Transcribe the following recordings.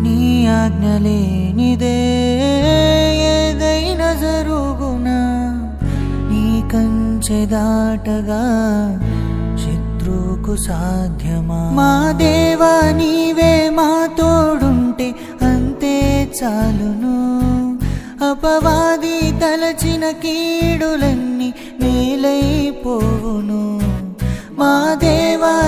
నీ ఆజ్ఞ లేనిదే ఏదైనా జరుగునా? నీ కంచె దాటగా శత్రువుకు సాధ్యమా? మా దేవా నీవే మా తోడుంటే అంతే చాలును. అపవాది తలచిన కీడులన్నీ మేలైపోవును. మా దేవా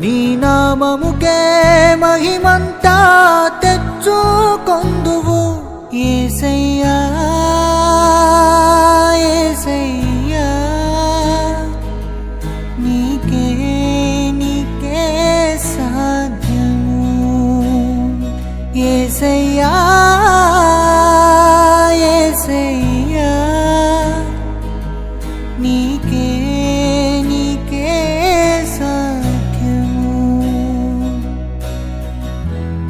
నీ నామముకే మహిమంతా తెచ్చుకొందువు. ఏసయ్యా ఏసయ్యా నీకే నీకే సాధ్యము. ఏసయ్యా